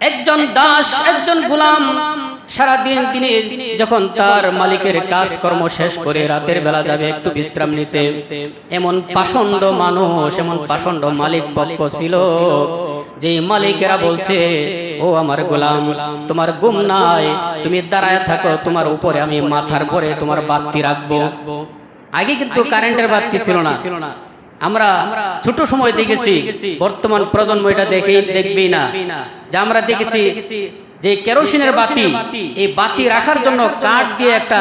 একজন দাস একজন গোলাম সারাদিন তিনি যখন তার মালিকের কাজকর্ম শেষ করে রাতের বেলা যাবে একটু বিশ্রাম নিতে। এমন পাষণ্ড মানুষ এমন পাষণ্ড মালিক পক্ষ ছিল যে মালিকেরা বলছে ও আমার গোলাম তোমার গুম নাই তুমি দাঁড়ায় থাকো তোমার উপরে আমি মাথার পরে তোমার বাতি রাখব। আগে কিন্তু কারেন্টের বাতি ছিল না। আমরা ছোট সময় দেখেছি বর্তমান প্রজন্ম এটা দেখে দেখবেই না। যে আমরা দেখেছি যে কেরোসিনের বাতি এই বাতি রাখার জন্য কাঠ দিয়ে একটা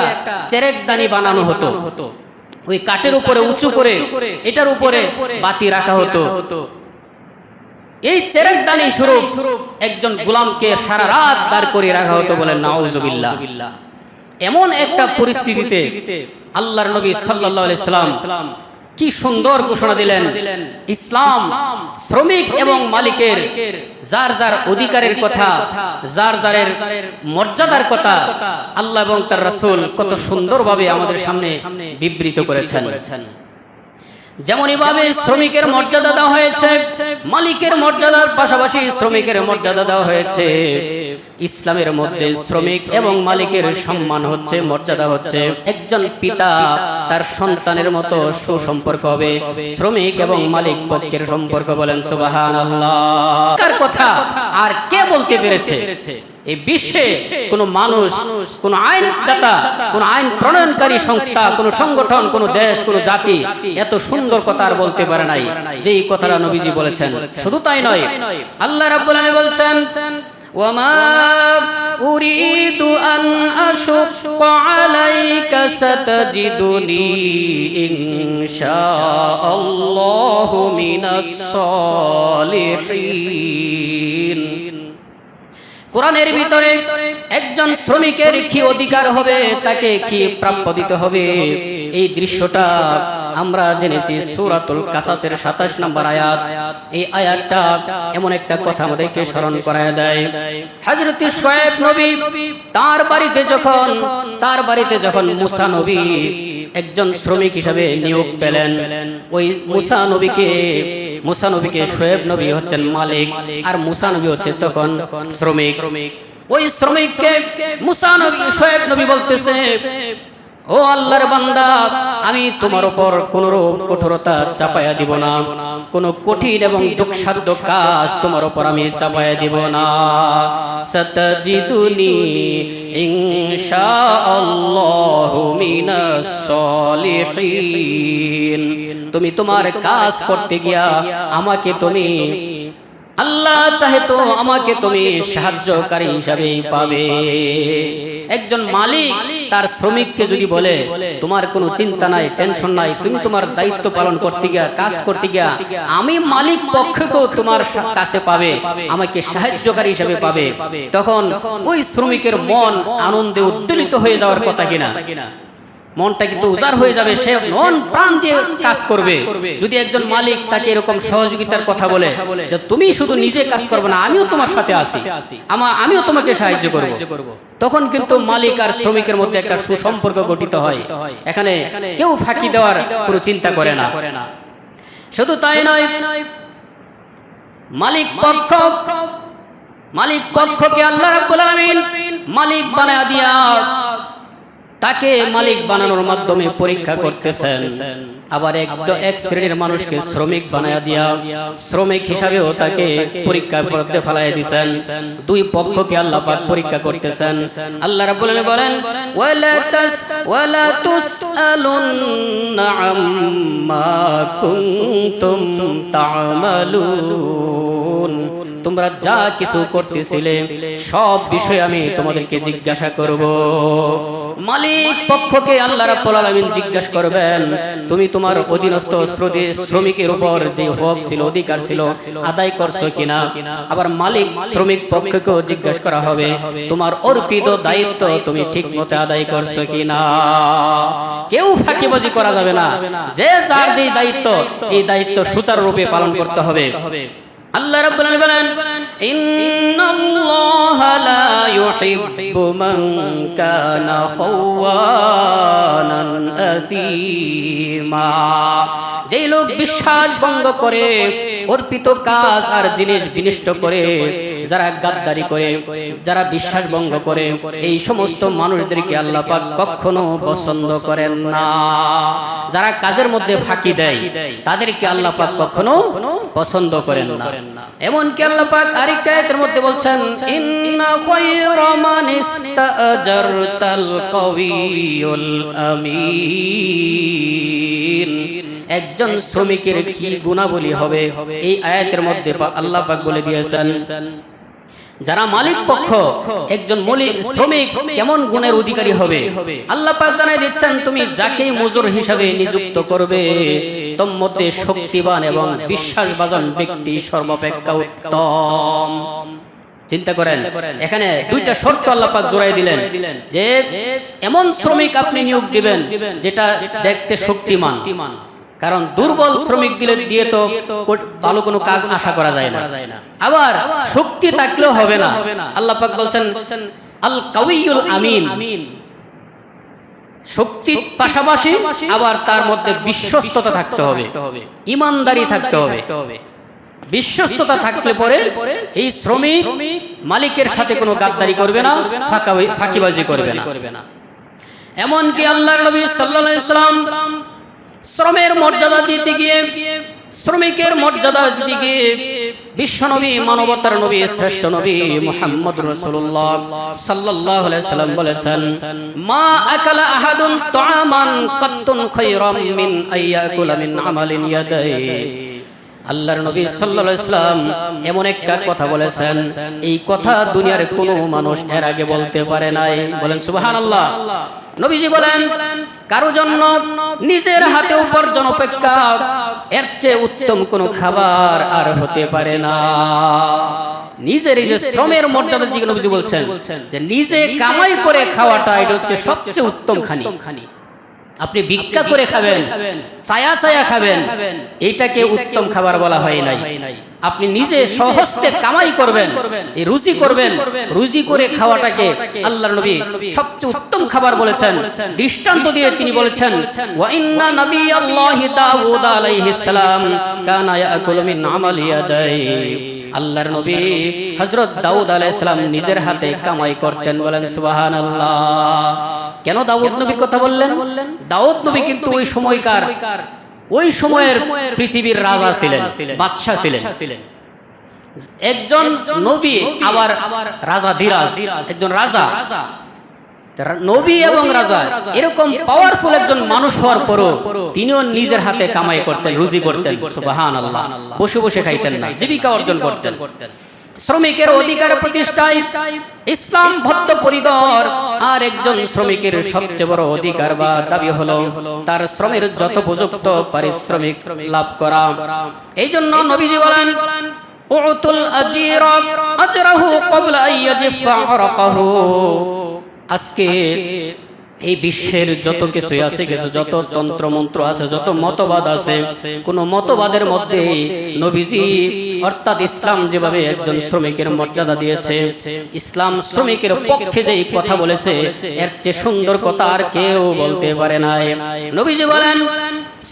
চেরেকদানি বানানো হতো। ওই কাঠের উপরে উঁচু করে এটার উপরে বাতি রাখা হতো। এই চেরেকদানি স্বরূপ একজন গোলামকে সারা রাত দাঁড় করে রাখা হতো বলে নাউজুবিল্লাহ। এমন একটা পরিস্থিতিতে আল্লাহর নবী সাল্লাল্লাহু আলাইহি সাল্লাম কি সুন্দর ঘোষণা দিলেন? ইসলাম শ্রমিক এবং মালিকের যার যার অধিকারের কথা যার যারের মর্যাদার কথা আল্লাহ এবং তার রাসূল কত সুন্দরভাবে আমাদের সামনে বিবৃত করেছেন। যেমন ভাবে শ্রমিকের মর্যাদা দেওয়া হয়েছে, মালিকের মর্যাদার পাশাপাশি শ্রমিকের মর্যাদা দেওয়া হয়েছে। ইসলামের মধ্যে শ্রমিক এবং মালিকের সম্মান হচ্ছে, মর্যাদা হচ্ছে। একজন পিতা তার সন্তানের মতো সুসম্পর্ক হবে। শ্রমিক এবং মালিক পক্ষের সম্পর্ক বলেন সুবাহান কার কথা? আর কে বলতে পেরেছে? এই বিশ্বে কোন মানুষ কোন আইনদাতা কোন আইন প্রণয়নকারী সংস্থা কোন সংগঠন কোন দেশ কোন জাতি এত সুন্দর কথা আর বলতে পারে নাই যে এই কথাটা নবীজি বলেছেন শুধু তাই নয় আল্লাহ রাব্বুল আলামিন বলছেন وما أريد أن أشق عليك ستجدني إن شاء الله من الصالحين কোরআনের ভিতরে একজন শ্রমিকের কি অধিকার হবে, তাকে কি প্রাপ্য দিতে হবে? এই দৃশ্যটা আমরা জেনেছি সূরাতুল কাসাসের 27 নম্বর আয়াত। এই আয়াতটা এমন একটা কথা আমাদেরকে স্মরণ করায় দেয়। হযরত শুআয়ব নবী তার বাড়িতে যখন, তার বাড়িতে যখন মুসা নবী একজন শ্রমিক হিসাবে নিয়োগ পেলেন, ওই মুসা নবীকে মুসা নবীকে শোয়েব নবী হচ্ছেন মালিক। আর মুসা নবী হচ্ছে তখন শ্রমিক। ওই শ্রমিককে মুসা নবী শোয়েব নবী বলতেছে ও আল্লাহর বান্দা আমি তোমার উপর কোন কঠোরতা চাপায়া দিব না। কোন কঠিন এবং দুঃসাধ্য কাজ তোমার উপর আমি চাপায়া দিব না। সতজিদুনি ইনশাআল্লাহু মিনাস সলিহিন। তুমি তোমার কাজ করতে গিয়া আমাকে তুমি আল্লাহ চাহে তো আমাকে তুমি সাহায্যকারী হিসাবে পাবে। একজন মালিক তার শ্রমিককে যদি বলে তোমার কোনো চিন্তা নাই টেনশন নাই তুমি তোমার দায়িত্ব পালন করতে গিয়া কাজ করতে গিয়া আমি মালিক পক্ষকেও তোমার কাছে পাবে আমাকে সাহায্যকারী হিসাবে পাবে। তখন ওই শ্রমিকের মন আনন্দে উদ্দোলিত হয়ে যাওয়ার কথা কিনা। মনটা কিন্তু উজাড় হয়ে যাবে সে মন প্রাণ দিয়ে কাজ করবে। যদি একজন মালিক তাকে এরকম সহযোগিতার কথা বলে যে তুমি শুধু নিজে কাজ করবে না আমিও তোমার সাথে আসি। আমার আমিও তোমাকে সাহায্য করব। তখন কিন্তু মালিক আর শ্রমিকের মধ্যে একটা সুসম্পর্ক গঠিত হয়। এখানে কেউ ফাঁকি দেওয়ার কোনো চিন্তা করে না। শুধু তাই নয় মালিক পক্ষ মালিক পক্ষকে আল্লাহ রাব্বুল আলামিন মালিক বানায়া দিয়া তাকে মালিক বানানোর মাধ্যমে পরীক্ষা করতেছেন। আবার এক এক শ্রেণির মানুষকে শ্রমিক বানায়া দিয়া শ্রমিক হিসাবেও তাকে পরীক্ষা করতে ফেলাই দিছেন। দুই পক্ষকে আল্লাহ পাক পরীক্ষা করতেছেন। আল্লাহ রাব্বুল আলামিন বলেন ওয়ালা তাস ওয়ালা তুসআলুন্না আম্মা কুনতুম তা'মালুন তোমরা যা কিছু করতেছিলে সব বিষয় আমি তোমাদেরকে জিজ্ঞাসা করব। মালিক পক্ষকে আল্লাহ রাব্বুল আলামিন জিজ্ঞাসা করবেন তুমি তোমার অধীনস্থ শ্রমিকের উপর যে হক ছিল অধিকার ছিল আদায় করছ কিনা? আবার মালিক শ্রমিক পক্ষকেও জিজ্ঞাসা করা হবে তোমার অর্পিত দায়িত্ব তুমি ঠিক মতো আদায় করছ কিনা? কেউ ফাঁকিবাজি করা যাবে না। যে যার যে দায়িত্ব এই দায়িত্ব সুচারুরূপে পালন করতে হবে। আল্লাহ রাব্বুল বলেন, ইন্নাল্লাহা লা ইউহিব্বু মান কানা খাওয়ানান আসীমা যেই লোক বিশ্বাস ভঙ্গ করে, অর্পিত কাজ আর জিনিস বিনিষ্ট করে, যারা গাদ্দারি করে, যারা বিশ্বাস ভঙ্গ করে, এই সমস্ত মানুষদেরকে আল্লাহ পাক কখনো পছন্দ করেন না। যারা কাজের মধ্যে ফাঁকি দেয়, তাদেরকে আল্লাহ পাক কখনো পছন্দ করেন না। এমনকি আল্লাহ পাক আরেকটা আয়াতের মধ্যে বলছেন ইন্না খায়রা মান ইস্তাজারতাল কাউইয়ুল আমিন। একজন শ্রমিকের কি গুণাবলী হবে? এই আয়াতের মধ্যে আল্লাহ পাক বলে দিয়েছেন যারা মালিক পক্ষ একজন শ্রমিক কেমন গুণের অধিকারী হবে? আল্লাহ পাক জানাই দিচ্ছেন তুমি যাকে মজুর হিসাবে নিযুক্ত করবে তোর মধ্যে শক্তিবান এবং বিশ্বাসবাজন ব্যক্তি সর্বাপেক্ষা উত্তম। চিন্তা করেন, এখানে দুইটা শর্ত আল্লাপাক জোড়াই দিলেন যে এমন শ্রমিক আপনি নিয়োগ দিবেন যেটা দেখতে শক্তিমান। কারণ দুর্বল শ্রমিক দিলে দিয়ে তো ভালো কোনো কাজ আশা করা যায় না। আবার শক্তি থাকলেও হবে না। আল্লাহ পাক বলছেন, আল কাউইউল আমিন। শক্তির পাশাপাশি আবার তার মধ্যে বিশ্বস্ততা থাকতে হবে। ইমানদারি থাকতে হবে। বিশ্বস্ততা থাকলে পরে এই শ্রমিক মালিকের সাথে কোনো গাদ্দারি করবে না ফাঁকা- ফাঁকিবাজি করবে না। এমনকি আল্লাহ নবী সাল্লাল্লাহু ইসলাম সাল্লাম শ্রমের মর্যাদা দিতে গিয়ে শ্রমিকের মর্যাদা দিকে বিশ্ব বিশ্বনবী, মানবতার নবী, শ্রেষ্ঠ নবী মোহাম্মদ রাসূলুল্লাহ সাল্লাল্লাহু সাল্লাম বলেছেন, মা আকালা আহাদুন তাআমান কাত্তুন খায়রাম মিন আইয়াকুলা মিন আমালিন ইয়াদাই। আল্লাহর নবী সাল্লাল্লাহু আলাইহি সাল্লাম এমন একটা কথা বলেছেন। এই কথা দুনিয়ার কোনো মানুষ এর আগে বলতে পারে নাই। বলেন সুবহানাল্লাহ। নবীজি বলেন কারও জন্য নিজের হাতে উপার্জন অপেক্ষা এর চেয়ে উত্তম কোনো খাবার আর হতে পারে না। নিজের এই যে শ্রমের মর্যাদার দিকে নবীজি বলছেন যে নিজে কামাই করে খাওয়াটা এটা হচ্ছে সবচেয়ে উত্তম খানি খানি আপনি ভিক্ষা করে খাবেন চায়া চায়া খাবেন এইটাকে উত্তম খাবার বলা হয় নাই। আপনি নিজে সহস্তে কামাই করবেন রুজি করবেন রুজি করে খাওয়াটাকে আল্লাহর নবী সবচেয়ে উত্তম খাবার বলেছেন দৃষ্টান্ত দিয়ে তিনি বলেছেন ওয়া ইন্না নাবিয়াল্লাহি দাউদ আলাইহিস সালাম কানা ইয়াকুলু মিন আমালি ইয়াদাই। আল্লাহর নবী হযরত দাউদ আলাইহিস সালাম নিজের হাতে কামাই করতেন বলেন সুবহানাল্লাহ। কেন দাউদ নবীর কথা বললেন? দাউদ নবী কিন্তু ওই সময়কার ওই সময়ের পৃথিবীর রাজা ছিলেন বাদশাহ ছিলেন। একজন নবী আবার আবার রাজা ধীরাজ একজন রাজা। নবী এবং রাজা এরকম পাওয়ারফুল একজন মানুষ হওয়ার পরও তিনিও নিজের হাতে কামাই করতেন রুজি করতেন সুবাহান আল্লাহ বসে বসে খাইতেন না জীবিকা অর্জন করতেন। শ্রমিকের অধিকার প্রতিষ্ঠায় ইসলাম ভক্ত পরিগর আর একজন শ্রমিকের সবচেয়ে বড় অধিকার বা দাবি হলো তার শ্রমের যত উপযুক্ত পারিশ্রমিক লাভ করা। এই জন্য নবীজি বলেন, উতুল আজির আজরাহু আজকে এই বিশ্বের যত কিছু আছে কিছু যত তন্ত্র মন্ত্র আছে যত মতবাদ আছে কোন মতবাদের মধ্যে নবীজি অর্থাৎ ইসলাম যেভাবে একজন শ্রমিকের মর্যাদা দিয়েছে ইসলাম শ্রমিকের পক্ষে যে কথা বলেছে এর চেয়ে সুন্দর কথা আর কেউ বলতে পারে নাই। নবীজি বলেন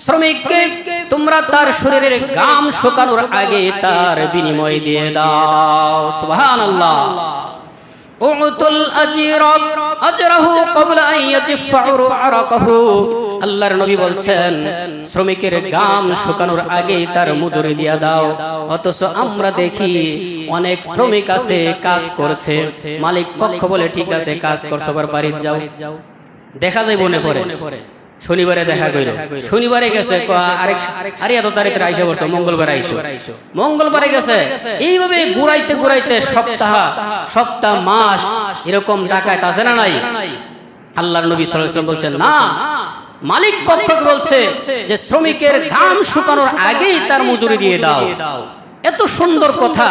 শ্রমিককে তোমরা তার শরীরের গাম শুকানোর আগে তার বিনিময় দিয়ে দাও। সুবহানাল্লাহ। উতুল আজির আজরাহু ক্বাবলা আন আল্লাহর নবী বলছেন, শ্রমিকের গাম শুকানোর আগেই তার মজুরি দিয়া দাও। অথচ আমরা দেখি অনেক শ্রমিক আছে, কাজ করছে। মালিক পক্ষ বলে, ঠিক আছে, কাজ করছ, আবার বাড়ি যাও। দেখা যায় মনে পড়ে। শনিবারে দেখা কইল শনিবারে গেছে আরেক আরে এত তারিখে আইসা বলছো মঙ্গলবার আইসো। মঙ্গলবারে গেছে। এইভাবে ঘুরাইতে ঘুরাইতে সপ্তাহ সপ্তাহ মাস এরকম ডাকাত আছে না নাই? আল্লাহর নবী সাল্লাল্লাহু আলাইহি বলছেন না মালিক পক্ষ বলছে যে শ্রমিকের ঘাম শুকানোর আগেই তার মজুরি দিয়ে দাও। এত সুন্দর কথা।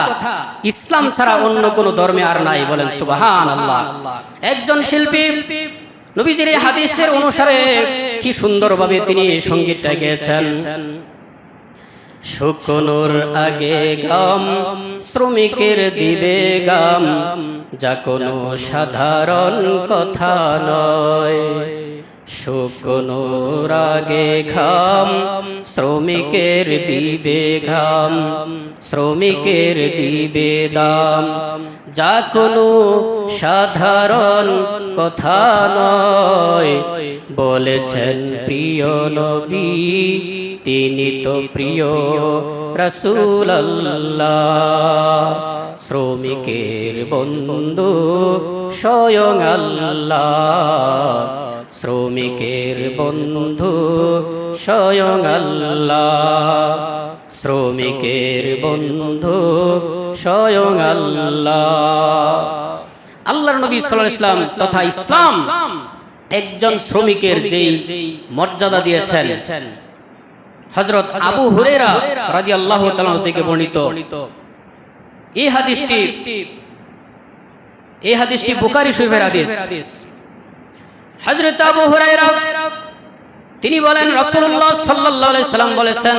ইসলাম ছাড়া অন্য কোন ধর্মে আর নাই বলেন সুবাহান আল্লাহ একজন শিল্পী নবীজির এই হাদিসের অনুসারে কি সুন্দরভাবে তিনি সঙ্গীতটা গেয়েছেন। শুকনোর আগে গাম, শ্রমিকের দিবে গাম, যা কোনো সাধারণ কথা নয়। শুকনো রাগে ঘাম, শ্রমিকের দিবে ঘাম, শ্রমিকের দিবে দাম। যা কোনো সাধারণ কথা নয়, বলেছেন প্রিয় নবী, তিনি তো প্রিয় রসুল শ্রমিকের বন্ধু স্বয়ং আল্লাহ। শ্রমিকের বন্ধু স্বয়ং আল্লাহ। শ্রমিকের বন্ধু স্বয়ং আল্লাহ। আল্লাহর নবী সাল্লাল্লাহু আলাইহি ইসলাম তথা ইসলাম একজন শ্রমিকের যেই মর্যাদা দিয়েছেন হযরত আবু হুরায়রা রাদিয়াল্লাহু তাআলা থেকে বর্ণিত। এই হাদিসটি এই হাদিসটি বুখারী শরীফের হাদিস। হজরত আবু হুরাইরা তিনি বলেন রসুল্লাহ সাল্লাম বলেছেন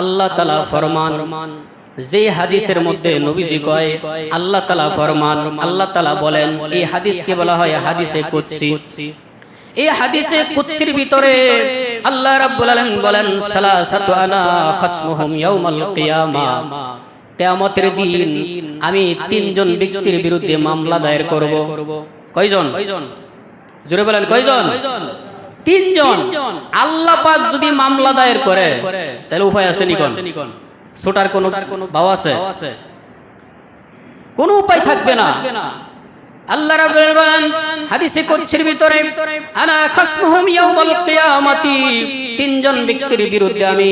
আল্লাহ তালা ফরমান। যে হাদিসের মধ্যে নবীজি কয়, আল্লাহ তালা ফরমান। আল্লাহ তালা বলেন এই হাদিসকে বলা হয় হাদিসে কুৎসি এই হাদিসে কুৎসির ভিতরে আল্লাহ রাব্বুল আলামিন বলেন, সালাসাতু আনা খাসমুহুম ইয়াউমাল কিয়ামা। কিয়ামতের দিন আমি তিনজন ব্যক্তির বিরুদ্ধে মামলা দায়ের করব। কয়জন? জোরে বলেন কয়জন? তিনজন। আল্লাহ পাক যদি মামলা দায়ের করে তাহলে উপায় আছে নিকন। ছোটার কোন ভাব আছে? কোন উপায় থাকবে না। আল্লাহ রাব্বুল বলেন হাদিসে কুদসির ভিতরে আনা খাসমুহুম ইয়াউমাল কিয়ামাতি। তিনজন ব্যক্তির বিরুদ্ধে আমি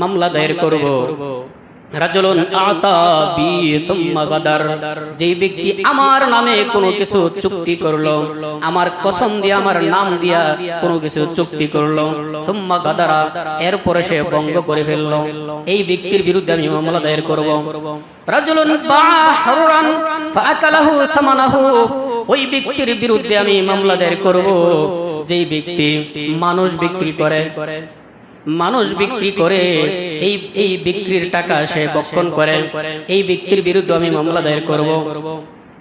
মামলা দায়ের করব। রাজুলুন আতা বি সুম্মা গাদার। যেই ব্যক্তি আমার নামে কোনো কিছু চুক্তি করল আমার কসম দিয়ে আমার নাম দিয়া কোনো কিছু চুক্তি করল সুম্মা গাদারা এরপরে সে ভঙ্গ করে ফেলল। এই ব্যক্তির বিরুদ্ধে আমি মামলা দায়ের করব। রাজুলুন সামানাহু। ওই ব্যক্তির বিরুদ্ধে আমি মামলা দায়ের করব। যেই ব্যক্তি মানুষ বিক্রি করে। মানুষ বিক্রি করে এই এই বিক্রির টাকা সে বক্ষণ করে। এই ব্যক্তির বিরুদ্ধে আমি মামলা দায়ের করব।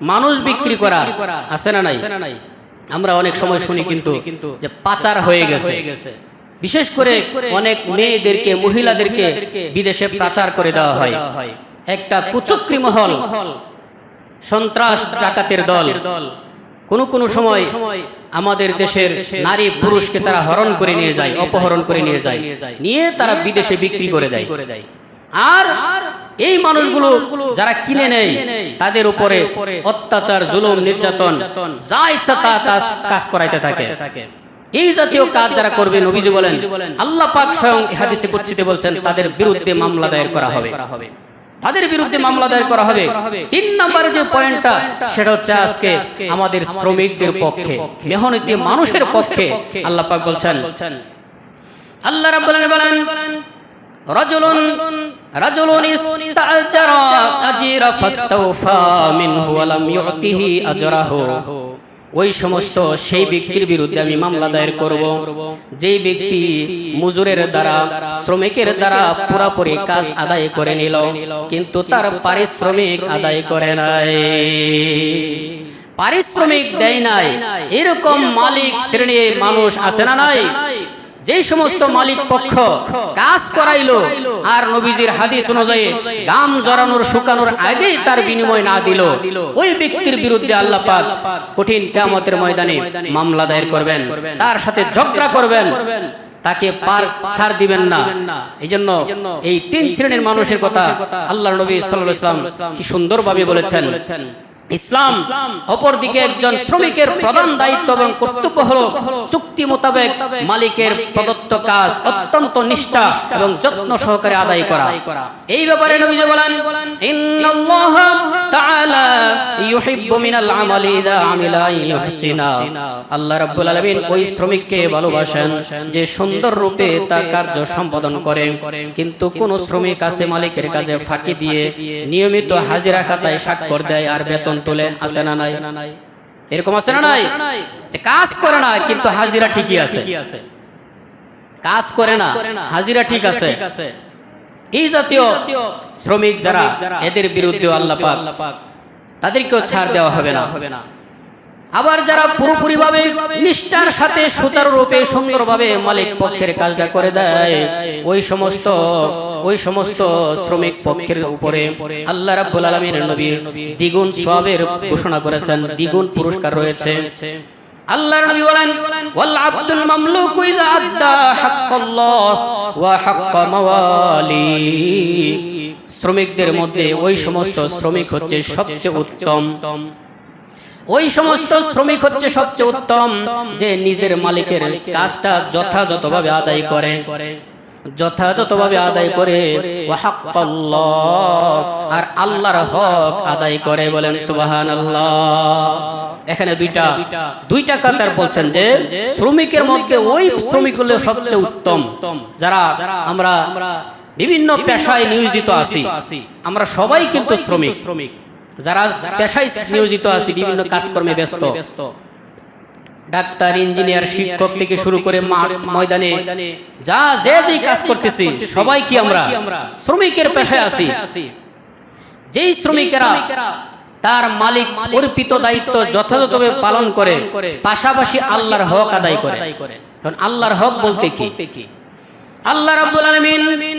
মানুষ বিক্রি করা। আছে না নাই? আমরা অনেক সময় শুনি কিন্তু যে পাচার হয়ে গেছে। বিশেষ করে অনেক মেয়েদেরকে মহিলাদেরকে বিদেশে পাচার করে দেওয়া হয়। একটা কুচক্রি মহল। সন্ত্রাস ডাকাতের দল। কোন কোন সময় আমাদের দেশের নারী পুরুষকে তারা হরণ করে নিয়ে যায় অপহরণ করে নিয়ে যায় নিয়ে তারা বিদেশে বিক্রি করে দেয়। আর এই মানুষগুলো যারা কিনে নেয় তাদের উপরে অত্যাচার জুলুম নির্যাতন যা ইচ্ছা তা কাজ করাইতে থাকে। এই জাতীয় কাজ যারা করবে নবীজি বলেন আল্লাহ পাক স্বয়ং হাদিসে কুচ্ছিতে বলছেন তাদের বিরুদ্ধে মামলা দায়ের করা হবে। তাদের বিরুদ্ধে মামলা দায়ের করা হবে। তিন নম্বরে যে পয়েন্টটা সেটা হচ্ছে আজকে আমাদের শ্রমিকদের পক্ষে। মেহনতি মানুষের পক্ষে আল্লাহ পাক বলছেন। আল্লাহ রাব্বুল আলামিন বলেন রাজুলুন রাজুলুন ইস্তাজারা আজিরা ফাস্তাওফা মিনহু ওয়া লাম ইউতিহি আজরাহু। ওই সমস্ত সেই ব্যক্তির বিরুদ্ধে আমি মামলা দায়ের করব। যেই ব্যক্তি মজুরের দ্বারা, শ্রমিকের দ্বারা পুরাপুরি কাজ আদায় করে নিল, কিন্তু তার পারিশ্রমিক আদায় করে নাই। পারিশ্রমিক দেয় নাই। এরকম মালিক শ্রেণির মানুষ আছে না নাই? যে সমস্ত মালিক পক্ষ কাজ করাইলো আর নবীজির হাদিস অনুযায়ী গাম জড়ানোর শুকানোর আগেই তার বিনিময় না দিল। ওই ব্যক্তির বিরুদ্ধে আল্লাহ পাক কঠিন কিয়ামতের ময়দানে মামলা দায়ের করবেন। তার সাথে ঝগড়া করবেন। তাকে পার ছাড় দিবেন না। এই জন্য এই তিন শ্রেণির মানুষের কথা আল্লাহ নবী সাল্লাল্লাহু আলাইহি ওয়াসাল্লাম কি সুন্দরভাবে বলেছেন। ইসলাম অপরদিকে একজন শ্রমিকের প্রধান দায়িত্ব এবং কর্তব্য হলো চুক্তি মোতাবেক মালিকের প্রদত্ত কাজ অত্যন্ত নিষ্ঠা এবং যত্ন সহকারে আদায় করা। এই ব্যাপারে নবীজি বলেন ইন্নাল্লাহ তাআলা ইউহিব্বু মিনাল আমালি ইযা আমিলা ইউহসিনা। আল্লাহ রাব্বুল আলামিন ওই শ্রমিককে ভালোবাসেন যে সুন্দর রূপে তার কার্য সম্পাদন করে কিন্তু কোন শ্রমিক আছে মালিকের কাজে ফাঁকি দিয়ে নিয়মিত হাজিরা খাতায় স্বাক্ষর দেয় আর বেতন তোলে আসে না নাই? এরকম আছে না নাই? যে কাজ করে না কিন্তু হাজিরা ঠিকই আছে। কাজ করে না হাজিরা ঠিক আছে। এই জাতীয় শ্রমিক যারা এদের বিরুদ্ধে আল্লাহ পাক তাদেরকেও ছাড় দেওয়া হবে না। হবে না। আবার যারা পুরোপুরিভাবে নিষ্ঠার সাথে সুচারুরূপে, সুন্দরভাবে মালিক পক্ষের কাজটা করে দেয়, ওই সমস্ত ওই সমস্ত শ্রমিক পক্ষের উপরে আল্লাহ রাব্বুল আলামিনের নবী দ্বিগুণ সওয়াবের ঘোষণা করেছেন, দ্বিগুণ পুরস্কার রয়েছে। আল্লাহর নবী বলেন, ওয়াল আব্দুল মামলুক ইযা আদ্দা হাক্কাল্লাহ ওয়া হাক্কা মাওয়ালি। শ্রমিকদের মধ্যে ওই সমস্ত শ্রমিক হচ্ছে সবচেয়ে উত্তম। ওই সমস্ত শ্রমিক হচ্ছে সবচেয়ে উত্তম যে নিজের মালিকের কাজটা যথাযথভাবে আদায় করে। যথাযথভাবে আদায় করে। আর আল্লাহর হক আদায় করে বলেন সুবহানাল্লাহ। এখানে দুইটা দুইটা কাতার বলছেন যে শ্রমিকের মধ্যে ওই শ্রমিক হলে সবচেয়ে উত্তম। যারা আমরা বিভিন্ন পেশায় নিয়োজিত আছি, আমরা সবাই কিন্তু শ্রমিক শ্রমিক। যারা পেশায় নিয়োজিত আছি, বিভিন্ন কাজকর্মে ব্যস্ত। ডাক্তার, ইঞ্জিনিয়ার, শিক্ষক থেকে শুরু করে মাঠ, ময়দানে, যা যে যে কাজ করতেছি, সবাই কি আমরা? শ্রমিকের পেশায় আছি। যেই শ্রমিকেরা তার মালিক অর্পিত দায়িত্ব যথাযথভাবে পালন করে, পাশাপাশি আল্লাহর হক আদায় করে। আল্লাহর হক বলতে কি? আল্লাহ রাব্বুল আলামিন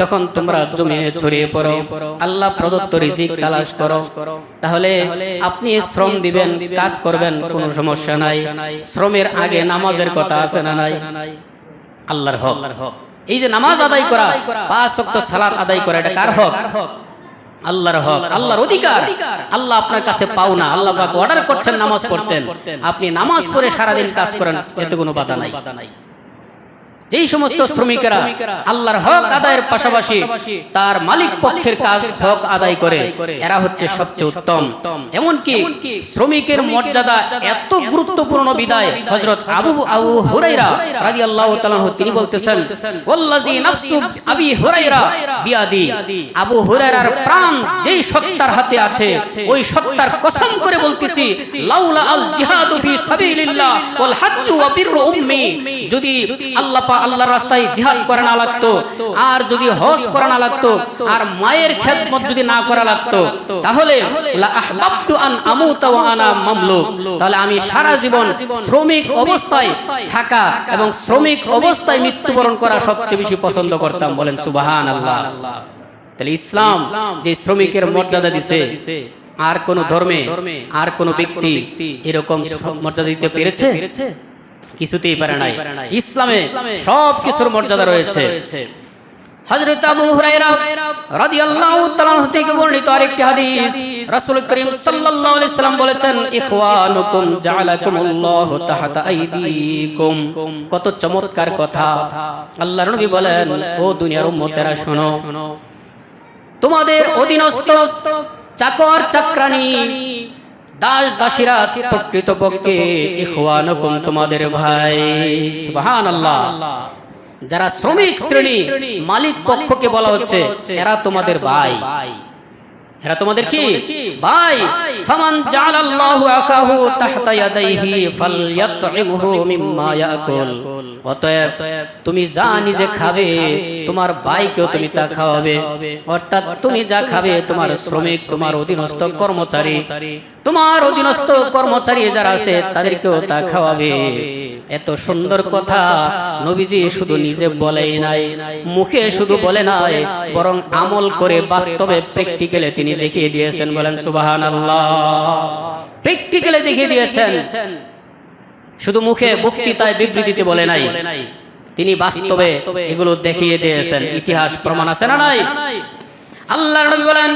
তখন তোমরা জমিনে ছড়িয়ে পড়ো। আল্লাহ প্রদত্ত রিজিক তালাশ করো। তাহলে আপনি শ্রম দিবেন কাজ করবেন কোনো সমস্যা নাই। শ্রমের আগে নামাজের কথা আছে না নাই? আল্লাহর হক। এই যে নামাজ আদায় করা পাঁচ ওয়াক্ত সালাত আদায় করা এটা কার হক? আল্লাহর হক আল্লাহর অধিকার। আল্লাহ আপনার কাছে পাও না আল্লাহ পাক অর্ডার করছেন নামাজ পড়তেন। আপনি নামাজ পড়ে সারাদিন কাজ করেন এতে কোনো বাধা নাই। যেই সমস্ত শ্রমিকেরা আল্লাহর হক আদায়ের পাশাপাশি তার মালিক পক্ষের কাজ হক আদায় করে এরা হচ্ছে সবচেয়ে উত্তম। এমনকি শ্রমিকের মর্যাদা এত গুরুত্বপূর্ণ বিদায় হযরত আবু আবু হুরাইরা রাদিয়াল্লাহু তাআলা তিনি বলতেছেন ওয়াল্লাযী নাফসু আবি হুরাইরা বিয়াদি। আবু হুরায়রার প্রাণ যেই সত্তার হাতে আছে ওই সত্তার কসম করে বলতেছি লাউলা আল জিহাদু ফি সাবিলিল্লাহ ওয়াল হাজ্জু ওয়া বিররু উম্মি যদি আল্লাহ পাক আল্লাহর রাস্তায় জিহাদ করা না লাগতো, আর যদি হজ করা না লাগতো, আর মায়ের খেদমত যদি না করা লাগতো, তাহলে আহবাবতু আন আমুতা ওয়া আনা মামলুক তাহলে আমি সারা জীবন শ্রমিক অবস্থায় থাকা এবং শ্রমিক অবস্থায় মৃত্যুবরণ করা সবচেয়ে বেশি পছন্দ করতাম। বলেন, সুবহানাল্লাহ। তাহলে ইসলাম যে শ্রমিকের মর্যাদা দিছে, আর কোন ধর্মে, আর কোন ব্যক্তি এরকম মর্যাদা দিতে পেরেছে? কিছুতেই পারে নাই। ইসলামে সব কিছুর মর্যাদা রয়েছে। হযরত আবু হুরায়রা রাদিয়াল্লাহু তাআলা থেকে বর্ণিত আরেকটি হাদিস। রাসূল করিম সাল্লাল্লাহু আলাইহি সাল্লাম বলেছেন ইখওয়ানুকুম জাআলাকুমুল্লাহু তাহতা আইদিকুম। কত চমৎকার কথা। আল্লাহর নবী বলেন ও দুনিয়ার উম্মতেরা শোনো। তোমাদের অধীনস্থ চাকর চাকরানী দাস দাসীরা প্রকৃত পক্ষে ইখওয়ানুকুম তোমাদের ভাই। সুবহানাল্লাহ। যারা শ্রমিক শ্রেণি, মালিক পক্ষকে বলা হচ্ছে, এরা তোমাদের ভাই। এরা তোমাদের কি? ভাই ফামান জালাল্লাহু আখাহু তাহতা ইয়াদাইহি ফালইয়াতইমহু মিম্মা ইয়াকুল। অতএব তুমি যা নিজে খাবে তোমার ভাইকেও তুমি তা খাওয়াবে। অর্থাৎ তুমি যা খাবে তোমার শ্রমিক তোমার অধীনস্থ কর্মচারী। তোমার অধীনস্থ কর্মচারী যারা আছে তাদেরকেও তা খাওয়াবে। এত সুন্দর কথা নবীজি শুধু নিজে বলেই নাই মুখে শুধু বলে নাই বরং আমল করে বাস্তবে প্র্যাকটিক্যালে তিনি দেখিয়ে দিয়েছেন বলেন সুবহানাল্লাহ। প্র্যাকটিক্যালে দেখিয়ে দিয়েছেন। শুধু মুখে বক্তৃতায় বিবৃতিতে বলে নাই। তিনি বাস্তবে এগুলো দেখিয়ে দিয়েছেন। ইতিহাস প্রমাণ আছে না নাই? আল্লাহর নবী বলেন,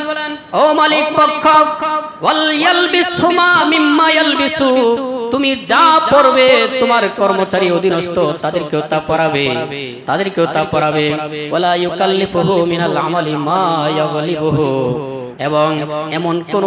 ও মালিক পক্ষ তুমি যা পড়বে তোমার কর্মচারী অধীনস্থ তাদেরকেও তা পড়াবে, তাদেরকেও তা পড়াবে। ওয়ালা ইউকাল্লিফুহু মিনাল আমালি মা ইয়াগলিবুহু। এবং এমন কোন